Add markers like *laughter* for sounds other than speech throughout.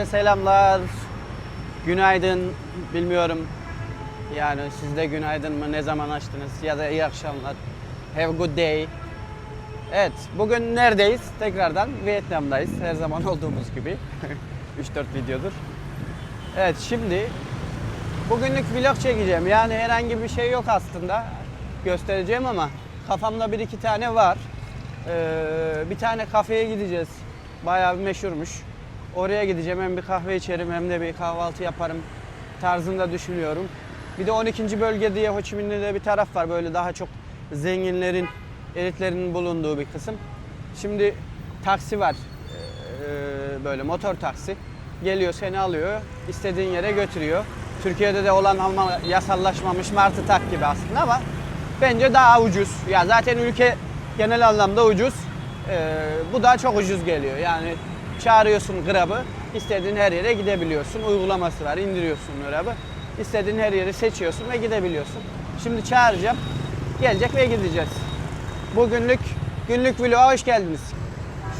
Herkese selamlar. Günaydın. Bilmiyorum. Yani siz de günaydın mı? Ne zaman açtınız? Ya da iyi akşamlar. Have a good day. Evet, bugün neredeyiz? Tekrardan Vietnam'dayız. Her zaman olduğumuz gibi. *laughs* 3-4 videodur. Evet, şimdi bugünlük vlog çekeceğim. Yani herhangi bir şey yok aslında. Göstereceğim ama kafamda bir iki tane var. Ee, bir tane kafeye gideceğiz. Bayağı meşhurmuş. Oraya gideceğim. Hem bir kahve içerim hem de bir kahvaltı yaparım tarzında düşünüyorum. Bir de 12. bölge diye Ho Chi Minh'de de bir taraf var. Böyle daha çok zenginlerin, elitlerin bulunduğu bir kısım. Şimdi taksi var. Ee, böyle motor taksi. Geliyor seni alıyor. istediğin yere götürüyor. Türkiye'de de olan ama yasallaşmamış martı tak gibi aslında ama bence daha ucuz. Ya zaten ülke genel anlamda ucuz. Ee, bu da çok ucuz geliyor. Yani çağırıyorsun Grab'ı, istediğin her yere gidebiliyorsun. Uygulaması var, indiriyorsun Grab'ı. İstediğin her yeri seçiyorsun ve gidebiliyorsun. Şimdi çağıracağım, gelecek ve gideceğiz. Bugünlük günlük vloga hoş geldiniz.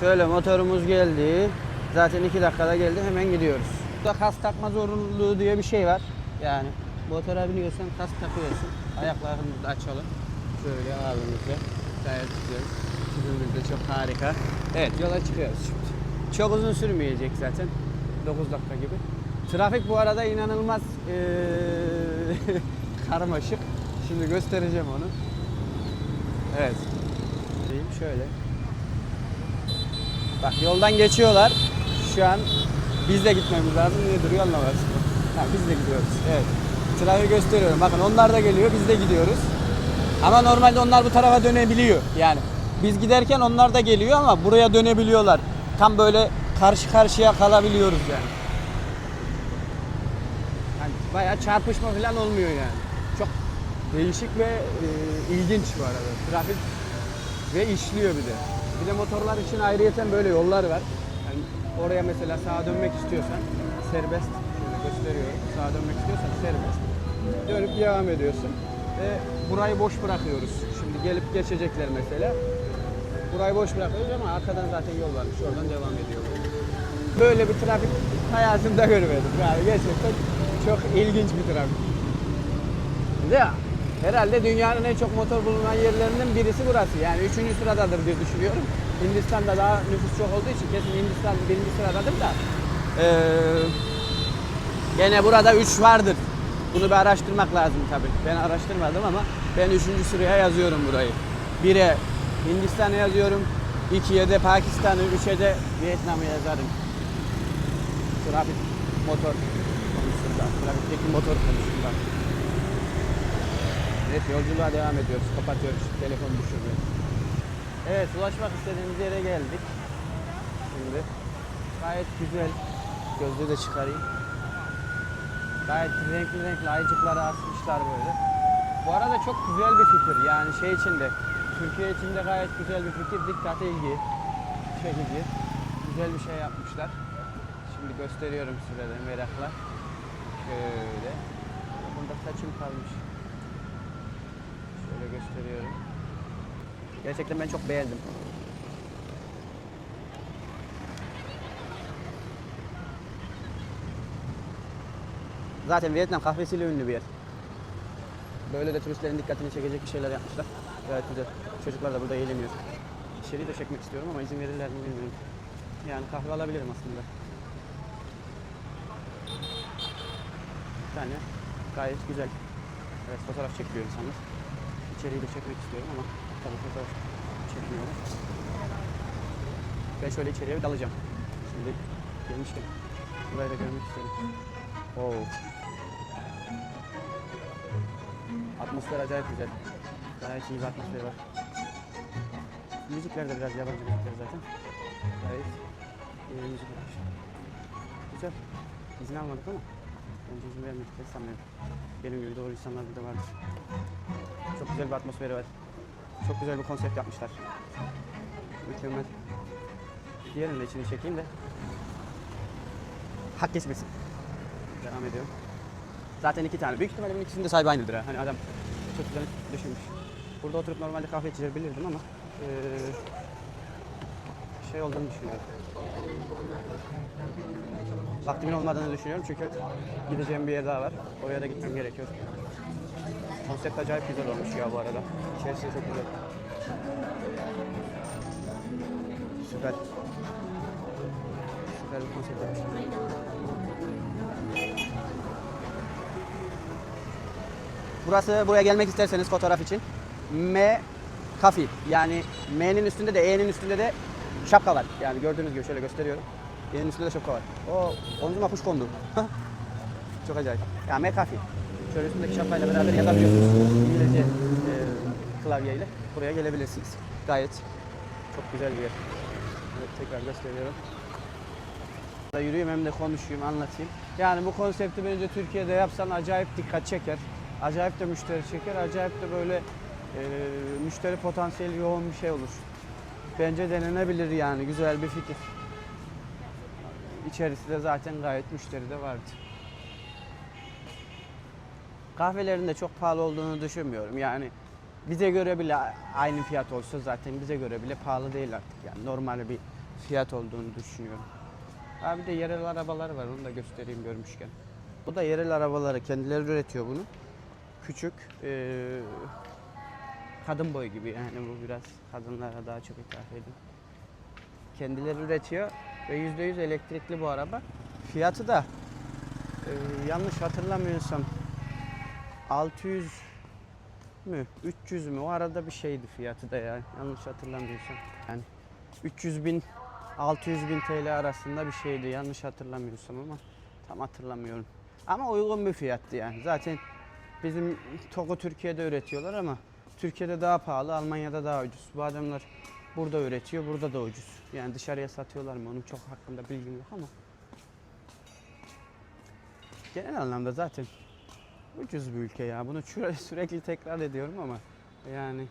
Şöyle motorumuz geldi. Zaten iki dakikada geldi, hemen gidiyoruz. Burada kas takma zorunluluğu diye bir şey var. Yani motora biniyorsan kas takıyorsun. Ayaklarını açalım. Şöyle abimizle. Gayet güzel. Tipimiz de çok harika. Evet yola çıkıyoruz. Çok uzun sürmeyecek zaten. 9 dakika gibi. Trafik bu arada inanılmaz eee, *laughs* karmaşık. Şimdi göstereceğim onu. Evet. Diyeyim şöyle. Bak yoldan geçiyorlar. Şu an biz de gitmemiz lazım. Niye duruyor anlamaz. Ha, biz de gidiyoruz. Evet. Trafiği gösteriyorum. Bakın onlar da geliyor. Biz de gidiyoruz. Ama normalde onlar bu tarafa dönebiliyor. Yani biz giderken onlar da geliyor ama buraya dönebiliyorlar. Tam böyle karşı karşıya kalabiliyoruz yani. yani bayağı çarpışma falan olmuyor yani. Çok değişik ve e, ilginç bu arada. Trafik ve işliyor bir de. Bir de motorlar için ayrıyeten böyle yollar var. Yani oraya mesela sağa dönmek istiyorsan serbest. Şöyle gösteriyorum. Sağa dönmek istiyorsan serbest. Dönüp devam ediyorsun. Ve burayı boş bırakıyoruz. Şimdi gelip geçecekler mesela. Burayı boş bırakıyoruz ama arkadan zaten yol varmış. Oradan devam ediyor. Böyle bir trafik hayatımda görmedim. Yani gerçekten çok ilginç bir trafik. De herhalde dünyanın en çok motor bulunan yerlerinin birisi burası. Yani üçüncü sıradadır diye düşünüyorum. Hindistan'da daha nüfus çok olduğu için kesin Hindistan birinci sıradadır da. Ee, gene burada üç vardır. Bunu bir araştırmak lazım tabii. Ben araştırmadım ama ben üçüncü sıraya yazıyorum burayı. 1'e Hindistan'a yazıyorum. 2'ye de Pakistan'ı, 3'e de Vietnam'ı yazarım. Trafik motor konusunda, trafikteki motor konusunda. Evet yolculuğa devam ediyoruz. Kapatıyoruz. Telefon düşürüyor. Evet ulaşmak istediğimiz yere geldik. Şimdi gayet güzel. Gözlüğü de çıkarayım. Gayet renkli renkli ayıcıkları asmışlar böyle. Bu arada çok güzel bir fikir. Yani şey için de Türkiye içinde gayet güzel bir fikir. Dikkat ilgi çekici. Güzel bir şey yapmışlar. Şimdi gösteriyorum size de merakla. Şöyle. Bunda saçım kalmış. Şöyle gösteriyorum. Gerçekten ben çok beğendim. Zaten Vietnam kahvesiyle ünlü bir yer. Böyle de turistlerin dikkatini çekecek bir şeyler yapmışlar. Gayet güzel. Çocuklar da burada eğleniyor. İçeriği de çekmek istiyorum ama izin verirler mi bilmiyorum. Yani kahve alabilirim aslında. Bir tane gayet güzel. Evet fotoğraf çekiliyor insanlar. İçeriği de çekmek istiyorum ama tabii fotoğraf çekmiyorum. Ben şöyle içeriye bir dalacağım. Şimdi gelmişken burayı da görmek istiyorum. Oo. Atmosfer acayip güzel. Gayet iyi bir atmosfer var. Müzikler de biraz yabancı müzikler zaten. Gayet iyi müzik yapmış. Güzel. İzin almadık ama bence izin vermedikleri sanmıyorum. Benim gibi doğru insanlar burada vardır. Çok güzel bir atmosferi var. Çok güzel bir konsept yapmışlar. Mükemmel. Diğerinin de içini çekeyim de. Hak kesmesin. Devam ediyorum. Zaten iki tane. Büyük ihtimalle bunun ikisinin de sahibi aynıdır ha. Hani adam çok güzel düşünmüş. Burada oturup normalde kahve içebilirdim ama eee şey olduğunu düşünüyorum. Vaktimin olmadığını düşünüyorum çünkü gideceğim bir yer daha var. Oraya da gitmem gerekiyor. Konsept acayip güzel olmuş ya bu arada. İçerisi çok güzel. Süper. Süper bir konsept yapmışlar. Burası buraya gelmek isterseniz fotoğraf için M Kafi yani M'nin üstünde de E'nin üstünde de şapka var. Yani gördüğünüz gibi şöyle gösteriyorum. E'nin üstünde de şapka var. O omzuma kuş kondu. *laughs* Çok acayip. Ya M Kafi. Şöyle üstündeki şapkayla beraber yazabiliyorsunuz. İngilizce e, klavyeyle buraya gelebilirsiniz. Gayet çok güzel bir yer. Evet, tekrar gösteriyorum. Da yürüyeyim hem de konuşayım, anlatayım. Yani bu konsepti bence Türkiye'de yapsan acayip dikkat çeker. Acayip de müşteri çeker. Acayip de böyle e, müşteri potansiyeli yoğun bir şey olur. Bence denenebilir yani. Güzel bir fikir. İçerisi de zaten gayet müşteri de vardı. Kahvelerin de çok pahalı olduğunu düşünmüyorum. Yani bize göre bile aynı fiyat olsa zaten bize göre bile pahalı değil artık. Yani normal bir fiyat olduğunu düşünüyorum. Abi de yerel arabalar var onu da göstereyim görmüşken. Bu da yerel arabaları kendileri üretiyor bunu. Küçük eee, kadın boy gibi yani bu biraz kadınlara daha çok hitap ediyor. Kendileri üretiyor ve %100 elektrikli bu araba. Fiyatı da eee, yanlış hatırlamıyorsam 600 mü 300 mü o arada bir şeydi fiyatı da ya yanlış hatırlamıyorsam. Yani 300 bin 600 bin TL arasında bir şeydi yanlış hatırlamıyorsam ama tam hatırlamıyorum. Ama uygun bir fiyattı yani. Zaten bizim TOG'u Türkiye'de üretiyorlar ama Türkiye'de daha pahalı, Almanya'da daha ucuz. Bu adamlar burada üretiyor, burada da ucuz. Yani dışarıya satıyorlar mı onun çok hakkında bilgim yok ama genel anlamda zaten ucuz bir ülke ya. Bunu *laughs* sürekli tekrar ediyorum ama yani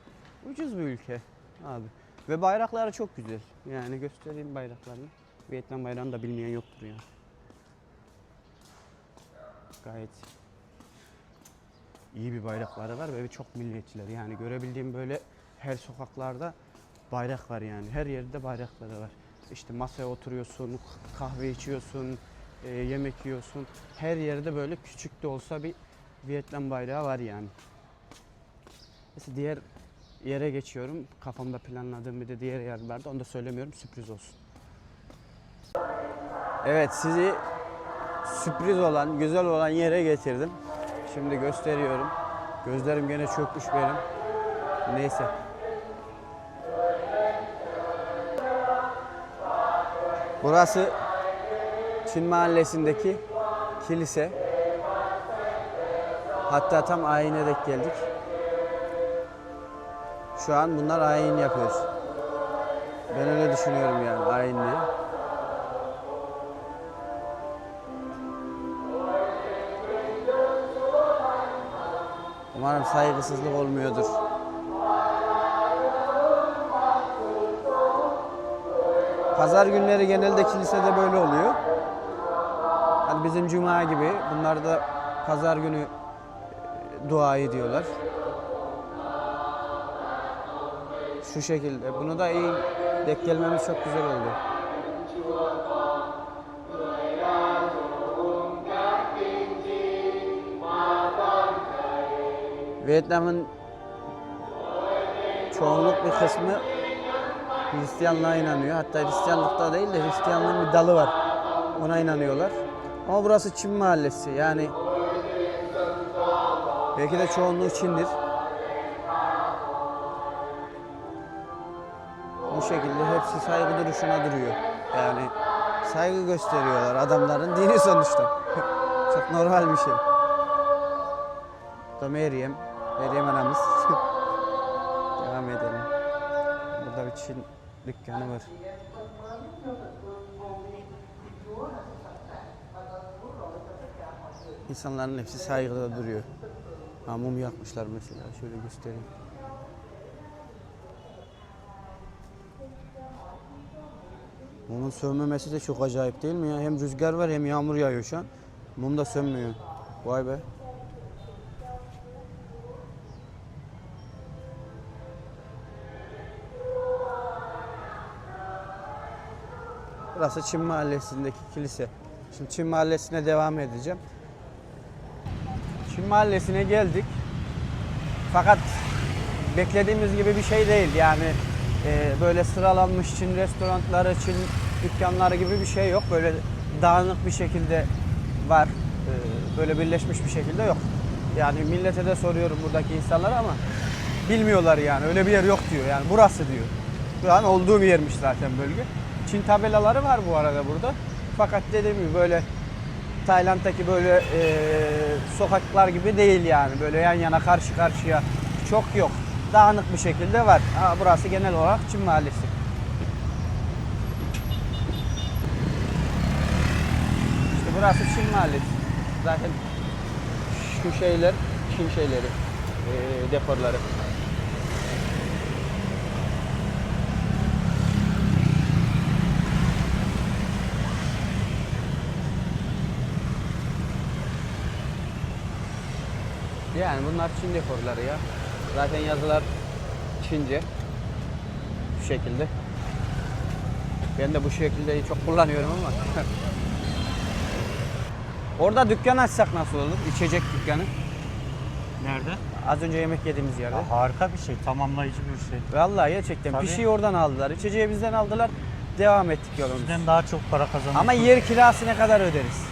ucuz bir ülke abi. Ve bayrakları çok güzel. Yani göstereyim bayraklarını. Vietnam bayrağını da bilmeyen yoktur ya. Gayet iyi bir bayrakları var ve çok milliyetçiler. Yani görebildiğim böyle her sokaklarda bayrak var yani. Her yerde bayrakları var. İşte masaya oturuyorsun, kahve içiyorsun, e, yemek yiyorsun. Her yerde böyle küçük de olsa bir Vietnam bayrağı var yani. Mesela diğer yere geçiyorum. Kafamda planladığım bir de diğer yer vardı. Onu da söylemiyorum. Sürpriz olsun. Evet sizi sürpriz olan, güzel olan yere getirdim. Şimdi gösteriyorum. Gözlerim gene çökmüş benim. Neyse. Burası Çin mahallesindeki kilise. Hatta tam ayine dek geldik. Şu an bunlar ayin yapıyoruz. Ben öyle düşünüyorum yani ayin Umarım saygısızlık olmuyordur. Pazar günleri genelde kilisede böyle oluyor. Hani bizim cuma gibi bunlar da pazar günü e, dua ediyorlar. Şu şekilde. Bunu da iyi denk gelmemiz çok güzel oldu. Vietnam'ın çoğunluk bir kısmı Hristiyanlığa inanıyor. Hatta Hristiyanlıkta değil de Hristiyanlığın bir dalı var. Ona inanıyorlar. Ama burası Çin mahallesi. Yani belki de çoğunluğu Çin'dir. Bu şekilde hepsi saygı duruşuna duruyor. Yani saygı gösteriyorlar adamların dini sonuçta. *laughs* Çok normal bir şey. Da Meryem. Meryem anamız. *laughs* Devam edelim. Burada bir Çin dükkanı var. İnsanların hepsi saygıda duruyor. Ha, mum yakmışlar mesela. Şöyle göstereyim. Mumun sönmemesi de çok acayip değil mi ya? Hem rüzgar var hem yağmur yağıyor şu an. Mum da sönmüyor. Vay be. Burası Çin Mahallesi'ndeki kilise. Şimdi Çin Mahallesi'ne devam edeceğim. Çin Mahallesi'ne geldik. Fakat beklediğimiz gibi bir şey değil. Yani e, böyle sıralanmış Çin restoranları, Çin dükkanları gibi bir şey yok. Böyle dağınık bir şekilde var. E, böyle birleşmiş bir şekilde yok. Yani millete de soruyorum buradaki insanlara ama bilmiyorlar yani. Öyle bir yer yok diyor. Yani burası diyor. Yani olduğum yermiş zaten bölge. Çin tabelaları var bu arada burada. Fakat dediğim gibi böyle Tayland'daki böyle e, sokaklar gibi değil yani. Böyle yan yana karşı karşıya çok yok. Dağınık bir şekilde var. Ha, burası genel olarak Çin mahallesi. İşte burası Çin mahallesi. Zaten şu şeyler Çin şeyleri, e, depoları. Yani bunlar Çin dekorları ya. Zaten yazılar Çince. Şu şekilde. Ben de bu şekilde çok kullanıyorum ama. *laughs* Orada dükkan açsak nasıl olur? İçecek dükkanı. Nerede? Az önce yemek yediğimiz yerde. Ya harika bir şey, tamamlayıcı bir şey. Vallahi gerçekten Tabii. bir şey oradan aldılar. İçeceği bizden aldılar. Devam ettik yolumuza. Bizden daha çok para kazanıyorsun. Ama yer kirası ne kadar öderiz?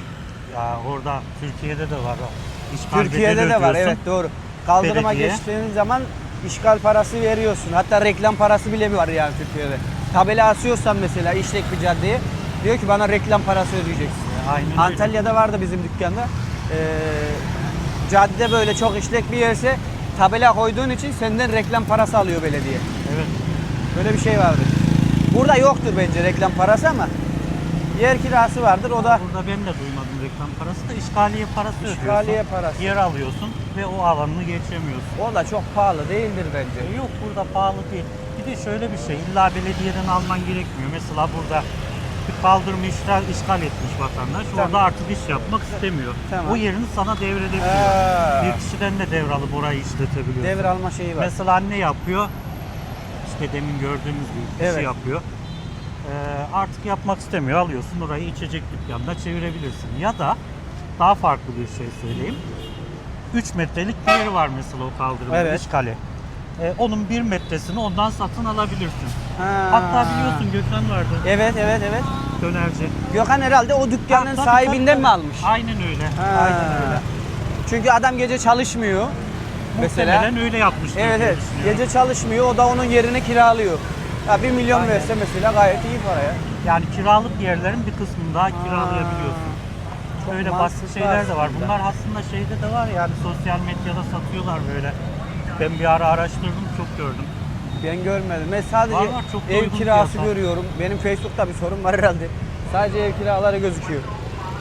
Ya orada Türkiye'de de var o. İşgal Türkiye'de de var evet doğru. Kaldırıma Belediye. geçtiğin zaman işgal parası veriyorsun. Hatta reklam parası bile var yani Türkiye'de. Tabela asıyorsan mesela işlek bir caddeye diyor ki bana reklam parası ödeyeceksin. Aynen öyle. Antalya'da vardı bizim dükkanda. Ee, cadde böyle çok işlek bir yerse tabela koyduğun için senden reklam parası alıyor belediye. Evet. Böyle bir şey vardı. Burada yoktur bence reklam parası ama yer kirası vardır. O da Burada ben de duymadım reklam parası da işgaliye parası İşgaliye ödüyorsun. parası. Yer alıyorsun ve o alanını geçemiyorsun. o da çok pahalı değildir bence. Yok burada pahalı değil. Bir de şöyle bir şey, illa belediyeden alman gerekmiyor. Mesela burada bir kaldırımı işgal, işgal etmiş vatandaş. Tamam. Orada artık iş yapmak istemiyor. Tamam. O yerini sana devredebiliyor. Ha. Bir kişiden de devralıp orayı işletebiliyor. Devralma şeyi var. Mesela ne yapıyor? İşte demin gördüğümüz gibi bir Evet. yapıyor. Ee, artık yapmak istemiyor. Alıyorsun orayı içecek dükkanına çevirebilirsin. Ya da daha farklı bir şey söyleyeyim. 3 metrelik bir yeri var mesela o kaldırımın Evet. işgali. Ee, onun 1 metresini ondan satın alabilirsin. Ha. Hatta biliyorsun Gökhan vardı. Evet evet evet. Dönerci. Gökhan herhalde o Ha, dükkanın tabii, sahibinden tabii, mi almış? Aynen öyle. Ha. Aynen öyle. Çünkü adam gece çalışmıyor. Mesela. Muhtemelen öyle yapmıştır Evet evet. Gece çalışmıyor. O da onun yerini kiralıyor. Ya bir milyon Aynen. verse mesela gayet iyi para ya. Yani kiralık yerlerin bir kısmını daha kiralayabiliyorsun. Çok Böyle mantıklı basit şeyler de var. aslında. Bunlar aslında şeyde de var yani sosyal medyada satıyorlar böyle. Ben bir ara araştırdım çok gördüm. Ben görmedim. Ben sadece Var var, çok da ev uygun kirası fiyatlar. görüyorum. Benim Facebook'ta bir sorun var herhalde. Sadece ev kiraları gözüküyor.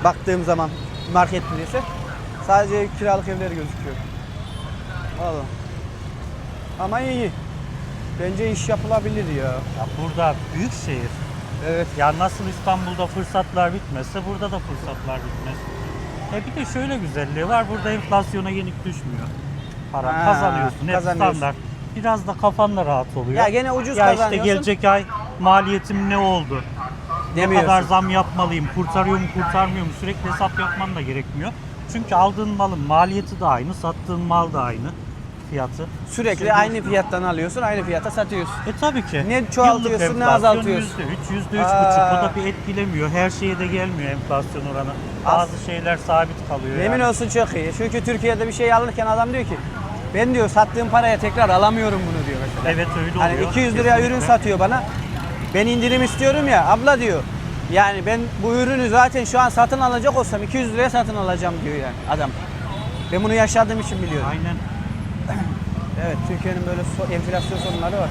Baktığım zaman marketplace'e sadece ev kiralık evleri gözüküyor. Valla. Ama iyi. Bence iş yapılabilir ya. Ya burada büyük şehir. Evet. Ya nasıl İstanbul'da fırsatlar bitmezse burada da fırsatlar bitmez. E bir de şöyle güzelliği var. Burada enflasyona yenik düşmüyor. Para Ha, kazanıyorsun. Hep kazanıyorsun. standart. Biraz da kafan da rahat oluyor. Ya gene ucuz ya işte kazanıyorsun. gelecek ay maliyetim ne oldu? Ne Demiyorsun. kadar zam yapmalıyım? Kurtarıyor mu kurtarmıyor mu? Sürekli hesap yapman da gerekmiyor. Çünkü aldığın malın maliyeti de aynı, sattığın mal da aynı fiyatı. Sürekli Şey aynı fiyattan alıyorsun, aynı fiyata satıyorsun. E tabii ki. Ne çoğaltıyorsun, Yıllık ne enflasyon azaltıyorsun. %3, %3,5. Aa. Bu da bir etkilemiyor. Her şeye de gelmiyor enflasyon oranı. Bazı şeyler sabit kalıyor Yemin yani. olsun çok iyi. Çünkü Türkiye'de bir şey alırken adam diyor ki ben diyor sattığım paraya tekrar alamıyorum bunu diyor mesela. Evet öyle Hani oluyor. 200 liraya ürün Kesinlikle. satıyor bana. Ben indirim istiyorum ya abla diyor. Yani ben bu ürünü zaten şu an satın alacak olsam 200 liraya satın alacağım diyor yani adam. Ben bunu yaşadığım için biliyorum. Aynen. Evet Türkiye'nin böyle so- enflasyon sorunları var.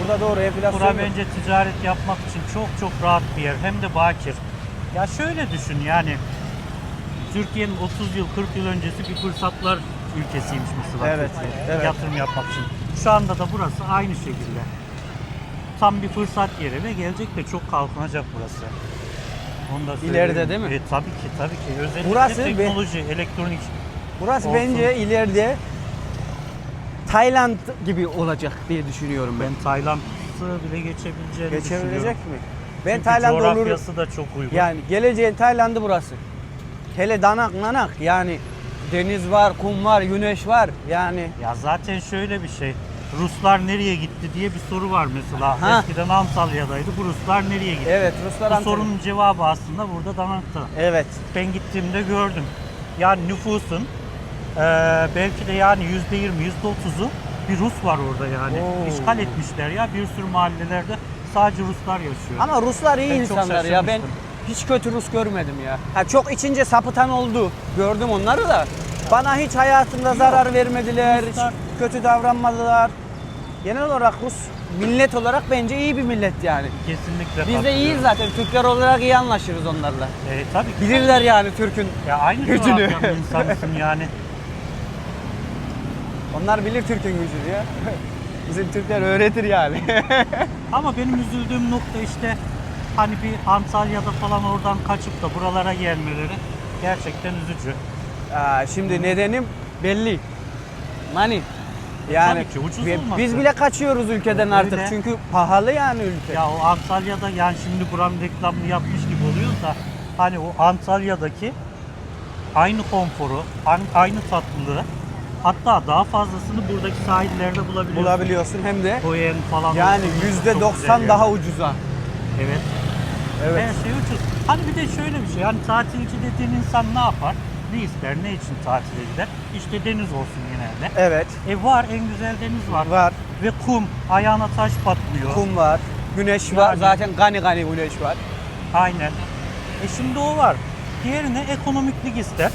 Burada doğru enflasyon Bura bence ticaret yapmak için çok çok rahat bir yer. Hem de bakir. Ya şöyle düşün yani. Türkiye'nin 30 yıl 40 yıl öncesi bir fırsatlar ülkesiymiş mesela Evet, evet. Yatırım yapmak için. Şu anda da burası aynı şekilde. Tam bir fırsat yeri ve gelecek de çok kalkınacak burası. Onu da İleride değil mi? E, tabii ki tabii ki. Özellikle Burası teknoloji, elektronik. Burası olsun. bence ileride Tayland gibi olacak diye düşünüyorum ben. Ben Tayland'ı bile geçebileceğini Geçebilecek düşünüyorum. mi? Ben Çünkü Tayland olur. coğrafyası da çok uygun. Yani geleceğin Tayland'ı burası. Hele danak nanak yani deniz var, kum var, güneş var. Yani Ya zaten şöyle bir şey. Ruslar nereye gitti diye bir soru var mesela. Ha. Eskiden Antalya'daydı. Bu Ruslar nereye gitti? evet Ruslar Bu Antalya- sorunun cevabı aslında burada Danak'ta. Evet. Ben gittiğimde gördüm. Yani nüfusun eee, belki de yani yüzde yirmi, yüzde otuzu bir Rus var orada yani. Oo. İşgal etmişler ya bir sürü mahallelerde sadece Ruslar yaşıyor. Ama Ruslar iyi Ben çok insanlar ya. Ben şaşırmıştım. hiç kötü Rus görmedim ya. Ha çok içince sapıtan oldu. Gördüm onları da. Bana hiç hayatında zarar vermediler. hiç Ruslar- kötü davranmadılar. Genel olarak Rus millet olarak bence iyi bir millet yani. Kesinlikle Biz de katılıyorum. iyiyiz zaten. Türkler olarak iyi anlaşırız onlarla. E, tabii ki. Bilirler yani Türk'ün. Ya aynı Gücünü. coğrafyanın insanısın yani. *laughs* Onlar bilir Türk'ün gücünü ya. Bizim Türkler öğretir yani. *laughs* Ama benim üzüldüğüm nokta işte hani bir Antalya'da falan oradan kaçıp da buralara gelmeleri gerçekten üzücü. Aa, şimdi nedenim belli. Money. Yani Tabii ki, ucuz bi- olması. biz bile kaçıyoruz ülkeden artık Öyle. çünkü pahalı yani ülke. Ya o Antalya'da yani şimdi buranın reklamını yapmış gibi oluyor da hani o Antalya'daki aynı konforu, an- aynı tatlılığı hatta daha fazlasını buradaki sahillerde bulabiliyorsun. Bulabiliyorsun hem de Koyen falan. yani yüzde doksan daha ucuza. Evet. Evet. Her şey ucuz. Hani bir de şöyle bir şey. Hani tatilci dediğin insan ne yapar? Ne ister? Ne için tatile gider? İşte deniz olsun genelde. Evet. E var en güzel deniz var. Var. Ve kum. Ayağına taş patlıyor. Kum var. Güneş var. Yani- Zaten gani gani güneş var. Aynen. E şimdi o var. Diğerine ekonomiklik ister.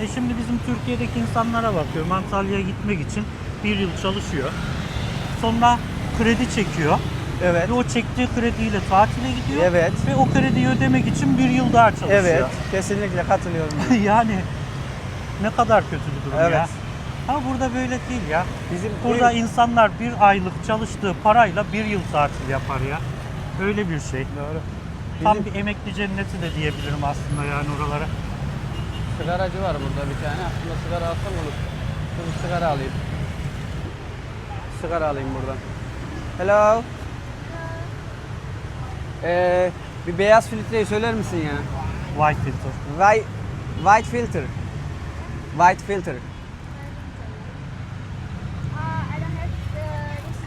E şimdi bizim Türkiye'deki insanlara bakıyorum. Antalya'ya gitmek için bir yıl çalışıyor. Sonra kredi çekiyor. Evet. Ve o çektiği krediyle tatile gidiyor. Evet. Ve o krediyi ödemek için bir yıl daha çalışıyor. Evet. Kesinlikle katılıyorum. *laughs* yani ne kadar kötü bir durum Evet. ya. Ama burada böyle değil ya. Bizim Burada insanlar bir aylık çalıştığı parayla bir yıl tatil yapar ya. Öyle bir şey. Doğru. Tam Bizim bir emekli cenneti de diyebilirim aslında yani oralara. Sigaracı var burada bir tane. Aslında sigara alsam olur. Dur bir sigara alayım. Sigara alayım buradan. Hello. Ee, bir beyaz filtreyi söyler misin ya? White filter. White, white filter. White filter. Uh, I don't have the this.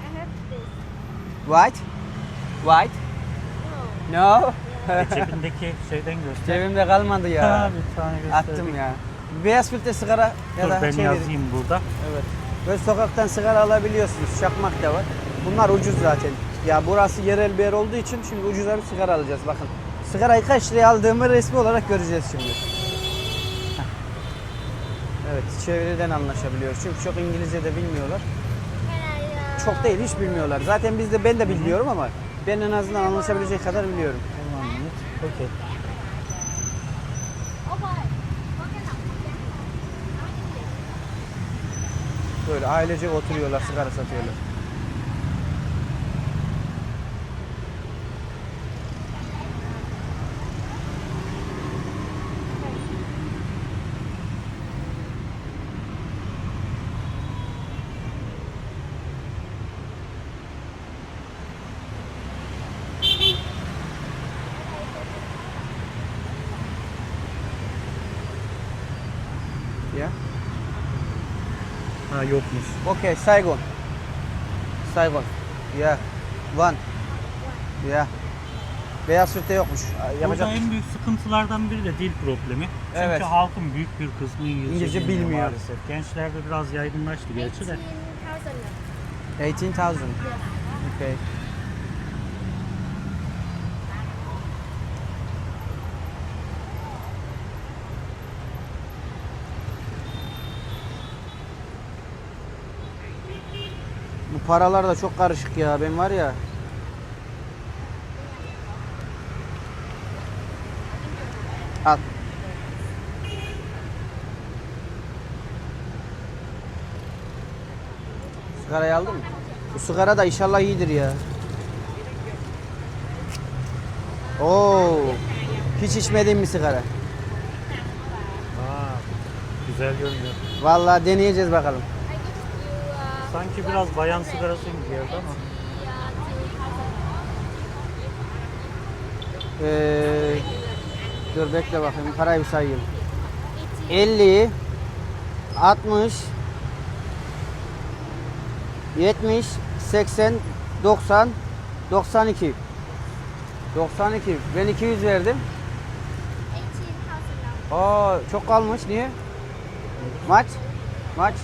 I have this. White? White? No. No. E, cebindeki şeyden göster. Cebimde kalmadı ya. *laughs* Ha, bir tane göster. Attım ya. Beyaz filtre sigara ya Dur da ben şey yazayım burada. Evet. Böyle sokaktan sigara alabiliyorsunuz. Çakmak da var. Bunlar ucuz zaten. Ya burası yerel bir yer olduğu için şimdi ucuza bir sigara alacağız bakın. Sigarayı kaç liraya aldığımı resmi olarak göreceğiz şimdi. Heh. *laughs* Evet, çeviriden anlaşabiliyoruz. Çünkü çok İngilizce de bilmiyorlar. Çok değil, hiç bilmiyorlar. Zaten biz de ben de bilmiyorum ama ben en azından anlaşabilecek kadar biliyorum. Okey. Böyle ailece oturuyorlar, sigara satıyorlar. Ya. Ha yokmuş. Okay, Saigon. Saigon. Yeah. One. Yeah. Beyaz filtre yokmuş. Yapacak Burada bir şey en büyük sıkıntılardan biri de dil problemi. Çünkü Evet. halkın büyük bir kısmı İngilizce, İngilizce bilmiyor bilmiyor. maalesef. Gençlerde biraz yaygınlaştı gerçi de. 18,000. 18,000. Okay. Paralar da çok karışık ya. Ben var ya. Al. Sigarayı aldın mı? Bu sigara da inşallah iyidir ya. Oo. Hiç içmediğim bir sigara. Aa, güzel görünüyor. Vallahi deneyeceğiz bakalım. I give you uh, Sanki biraz bayan sigarası gibi geldi ama. 2,000. Ee, dur bekle bakayım parayı bir sayayım. 50 60 70 80 90 92 92 ben 200 verdim. 18,000 Aa çok kalmış niye? Maç? Maç?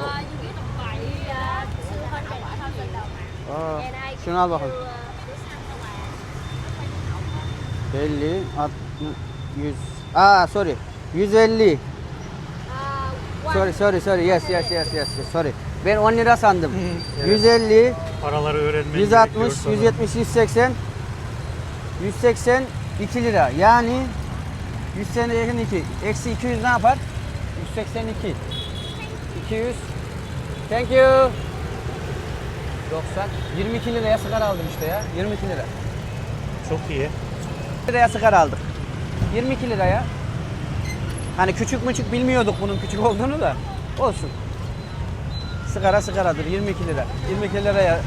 Uh, 18,000 you get 200,000 Aa, And I şunu al bakalım. give you, uh, 50 60 100 Aa sorry. 150. uh, one- Sorry sorry sorry. Yes yes yes yes. yes, Sorry. Ben 10 lira sandım. Evet. 150 Paraları öğrenmen 160, gerekiyor sanırım. 170, 180, 180 2 lira. Yani 182. Eksi 200 ne yapar? 182. 200. Thank you. 90. 22 liraya sigara aldım işte ya. 22 lira. Çok iyi. liraya sigara aldık. 22 liraya. Hani küçük müçük bilmiyorduk bunun küçük olduğunu da. Olsun. Sigara sigaradır 22 lira. 22 liraya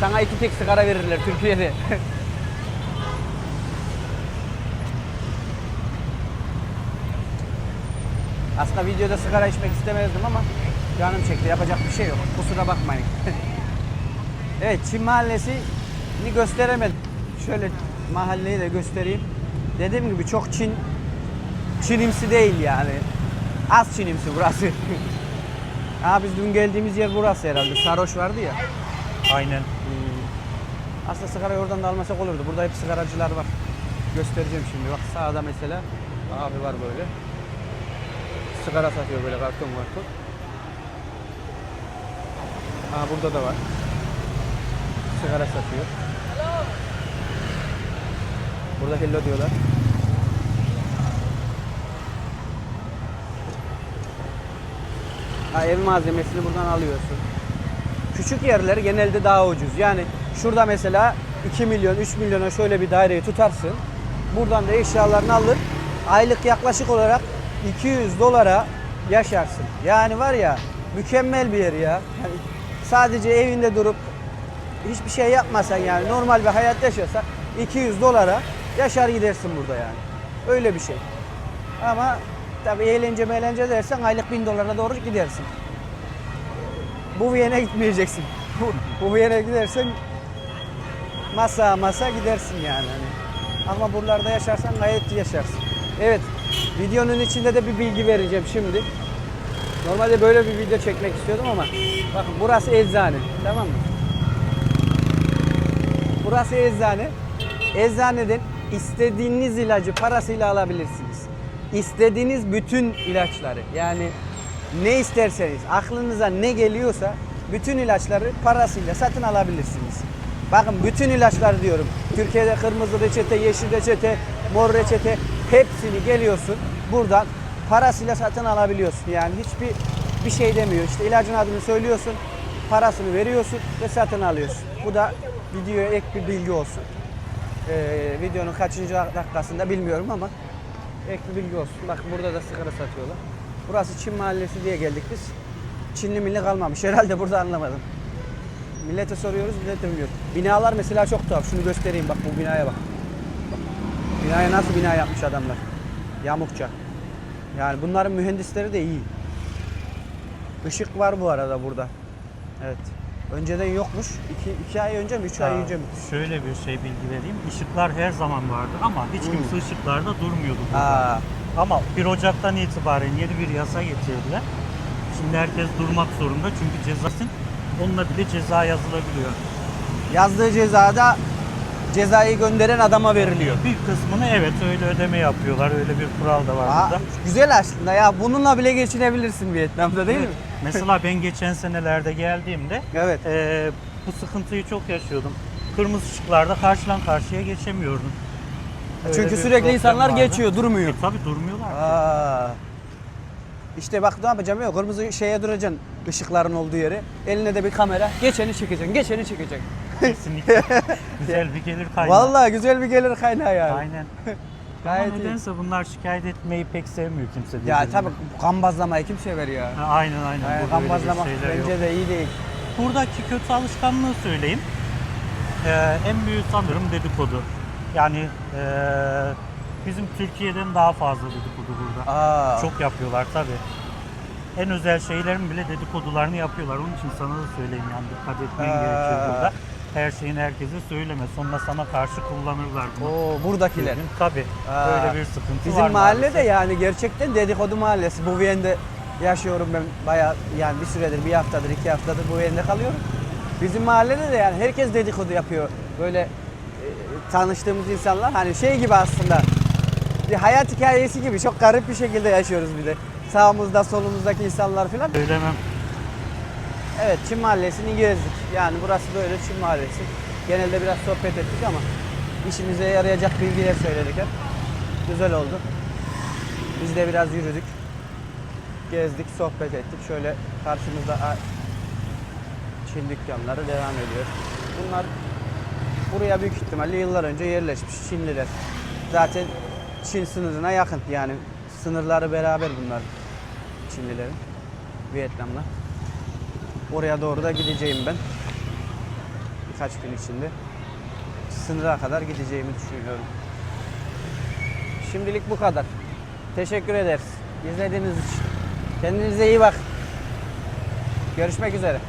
sana iki tek sigara verirler Türkiye'de. *laughs* Aslında videoda sigara içmek istemezdim ama canım çekti. Yapacak bir şey yok. Kusura bakmayın. *laughs* Evet Çin Mahallesi'ni gösteremedim. Şöyle mahalleyi de göstereyim. Dediğim gibi çok Çin Çinimsi değil yani. Az Çinimsi burası. *laughs* Aa biz dün geldiğimiz yer burası herhalde. Sarhoş vardı ya. Aynen. Aslında sigarayı oradan da almasak olurdu. Burada hep sigaracılar var. Göstereceğim şimdi. Bak sağda mesela abi var böyle. Sigara satıyor böyle karton karton. Aa burada da var. Sigara satıyor. Burada hello diyorlar. Ha, ev malzemesini buradan alıyorsun. Küçük yerler genelde daha ucuz. Yani şurada mesela 2 milyon, 3 milyona şöyle bir daireyi tutarsın. Buradan da eşyalarını alır. Aylık yaklaşık olarak 200 dolara yaşarsın. Yani var ya mükemmel bir yer ya. Yani sadece evinde durup hiçbir şey yapmasan yani normal bir hayat yaşasan 200 dolara yaşar gidersin burada yani. Öyle bir şey. Ama tabii eğlence meğlence dersen aylık 1000 dolara doğru gidersin. Bu Viyana gitmeyeceksin. *laughs* Bu, Viyana gidersen masa masa gidersin yani. Hani. Ama buralarda yaşarsan gayet yaşarsın. Evet, videonun içinde de bir bilgi vereceğim şimdi. Normalde böyle bir video çekmek istiyordum ama bakın burası eczane, tamam mı? Burası eczane. Eczaneden istediğiniz ilacı parasıyla alabilirsiniz. İstediğiniz bütün ilaçları yani ne isterseniz aklınıza ne geliyorsa bütün ilaçları parasıyla satın alabilirsiniz. Bakın bütün ilaçlar diyorum. Türkiye'de kırmızı reçete, yeşil reçete, mor reçete hepsini geliyorsun buradan parasıyla satın alabiliyorsun. Yani hiçbir bir şey demiyor. İşte ilacın adını söylüyorsun, parasını veriyorsun ve satın alıyorsun. Bu da videoya ek bir bilgi olsun. Ee, videonun kaçıncı dakikasında bilmiyorum ama ek bir bilgi olsun. Bak burada da sigara satıyorlar. Burası Çin Mahallesi diye geldik biz. Çinli milli kalmamış. *laughs* Herhalde burada anlamadım. Millete soruyoruz, millet bilmiyor. Binalar mesela çok tuhaf. Şunu göstereyim bak bu binaya bak. Bak. Binaya nasıl bina yapmış adamlar. Yamukça. Yani bunların mühendisleri de iyi. Işık var bu arada burada. Evet. Önceden yokmuş. İki, iki ay önce mi? Üç ay Aa, önce mi? Şöyle bir şey bilgi vereyim. Işıklar her zaman vardı ama hiç kimse ışıklarda durmuyordu burada. Aa, Ama 1 Ocak'tan itibaren yeni bir yasa getirdiler. Şimdi herkes durmak zorunda çünkü cezasın onunla bile ceza yazılabiliyor. yazdığı cezada cezayı gönderen adama veriliyor. Bir kısmını evet öyle ödeme yapıyorlar. Öyle bir kural da var Aa, burada. güzel aslında ya. Bununla bile geçinebilirsin Vietnam'da değil mi? Mesela ben geçen senelerde geldiğimde Evet. eee, bu sıkıntıyı çok yaşıyordum. Kırmızı ışıklarda karşıdan karşıya geçemiyordum. Öyle Çünkü sürekli insanlar vardı. geçiyor, durmuyor. E, tabii durmuyorlar. Aa. İşte bak ne yapacağım ya kırmızı şeye duracaksın ışıkların olduğu yere. Eline de bir kamera. Geçeni çekeceksin, geçeni çekeceksin. Kesinlikle. *laughs* Güzel bir gelir kaynağı. Vallahi güzel bir gelir kaynağı yani. Aynen. *laughs* Gayet Ama iyi. nedense bunlar şikayet etmeyi pek sevmiyor kimse. Ya tabii gambazlamayı kim sever ya? Ha, Aynen aynen. Yani gambazlamak şeyler yok. bence de iyi değil. Buradaki kötü alışkanlığı söyleyeyim. Ee, en büyük sanırım dedikodu. Yani ee, bizim Türkiye'den daha fazla dedikodu burada. Aa. Çok yapıyorlar tabi. En özel şeylerin bile dedikodularını yapıyorlar. Onun için sana da söyleyeyim yani dikkat etmen gerekiyor burada. Her şeyini herkese söyleme. Sonra sana karşı kullanırlar bunu. Oo, buradakiler. Tabi. Aa. Öyle bir sıkıntı Bizim var mahalle de maalesef. yani gerçekten dedikodu mahallesi. Bu Viyen'de yaşıyorum ben bayağı yani bir süredir, bir haftadır, iki haftadır bu Viyen'de kalıyorum. Bizim mahallede de yani herkes dedikodu yapıyor. Böyle e, tanıştığımız insanlar hani şey gibi aslında bir hayat hikayesi gibi çok garip bir şekilde yaşıyoruz bir de. Sağımızda solumuzdaki insanlar falan. Söylemem. Evet Çin Mahallesi'ni gezdik. Yani burası böyle Çin Mahallesi. Genelde biraz sohbet ettik ama işimize yarayacak bilgiler söyledik hep. Güzel oldu. Biz de biraz yürüdük. Gezdik, sohbet ettik. Şöyle karşımızda Çin dükkanları devam ediyor. Bunlar buraya büyük ihtimalle yıllar önce yerleşmiş Çinliler. Zaten Çin sınırına yakın yani sınırları beraber bunlar Çinlilerin. Vietnam'la. Oraya doğru da gideceğim ben. Birkaç gün içinde. Sınıra kadar gideceğimi düşünüyorum. Şimdilik bu kadar. Teşekkür ederiz. İzlediğiniz için. Kendinize iyi bak. Görüşmek üzere.